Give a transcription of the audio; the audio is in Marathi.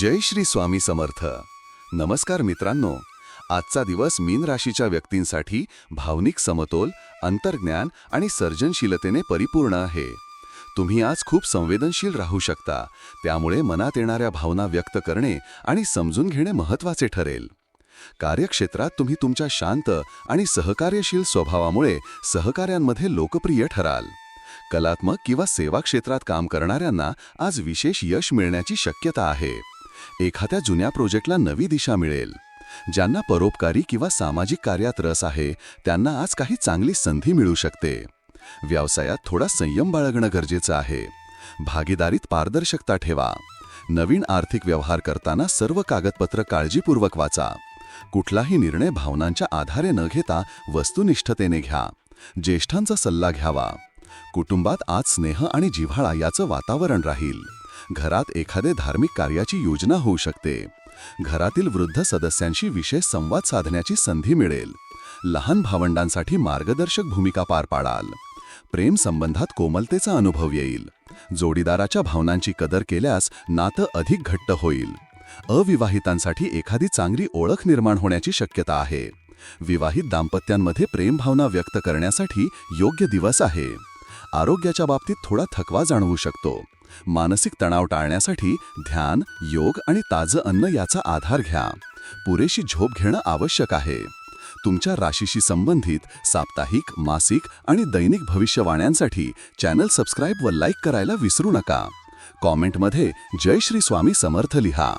जय श्री स्वामी समर्थ. नमस्कार मित्रांनो. आजचा दिवस मीन राशीच्या व्यक्तींसाठी भावनिक समतोल अंतर्ज्ञान आणि सर्जनशीलतेने परिपूर्ण आहे. तुम्ही आज खूप संवेदनशील राहू शकता. त्यामुळे मनात येणाऱ्या भावना व्यक्त करणे आणि समजून घेणे महत्त्वाचे ठरेल. कार्यक्षेत्रात तुम्ही तुमच्या शांत आणि सहकार्यशील स्वभावामुळे सहकाऱ्यांमध्ये लोकप्रिय ठराल. कलात्मक किंवा सेवा क्षेत्रात काम करणाऱ्यांना आज विशेष यश मिळण्याची शक्यता आहे. एखाद्या जुन्या प्रोजेक्टला नवी दिशा मिळेल. ज्यांना परोपकारी किंवा सामाजिक कार्यात रस आहे त्यांना आज काही चांगली संधी मिळू शकते. व्यवसायात थोडा संयम बाळगणं गरजेचं आहे. भागीदारीत पारदर्शकता ठेवा. नवीन आर्थिक व्यवहार करताना सर्व कागदपत्र काळजीपूर्वक वाचा. कुठलाही निर्णय भावनांच्या आधारे न घेता वस्तुनिष्ठतेने घ्या. ज्येष्ठांचा सल्ला घ्यावा. कुटुंबात आज स्नेह आणि जिव्हाळा याचं वातावरण राहील. घरात एखादे धार्मिक कार्याची योजना होऊ शकते. घरातील वृद्ध सदस्यांशी विशेष संवाद साधण्याची संधी मिळेल. लहान भावंडांसाठी मार्गदर्शक भूमिका पार पाडाल. प्रेम संबंधात कोमलतेचा अनुभव येईल. जोडीदाराच्या भावनांची कदर केल्यास नातं अधिक घट्ट होईल. अविवाहितांसाठी एखादी चांगली ओळख निर्माण होण्याची शक्यता आहे. विवाहित दाम्पत्यांमध्ये प्रेमभावना व्यक्त करण्यासाठी योग्य दिवस आहे. आरोग्याच्या बाबतीत थोडा थकवा जाणवू शकतो. मानसिक तणाव टाळण्यासाठी ध्यान योग आणि ताजं अन्न याचा आधार घ्या. पुरेशी झोप घेणं आवश्यक आहे. तुमच्या राशीशी संबंधित साप्ताहिक मासिक आणि दैनिक भविष्यवाण्यांसाठी चॅनल सबस्क्राईब व लाईक करायला विसरू नका. कॉमेंटमध्ये जय श्री स्वामी समर्थ लिहा.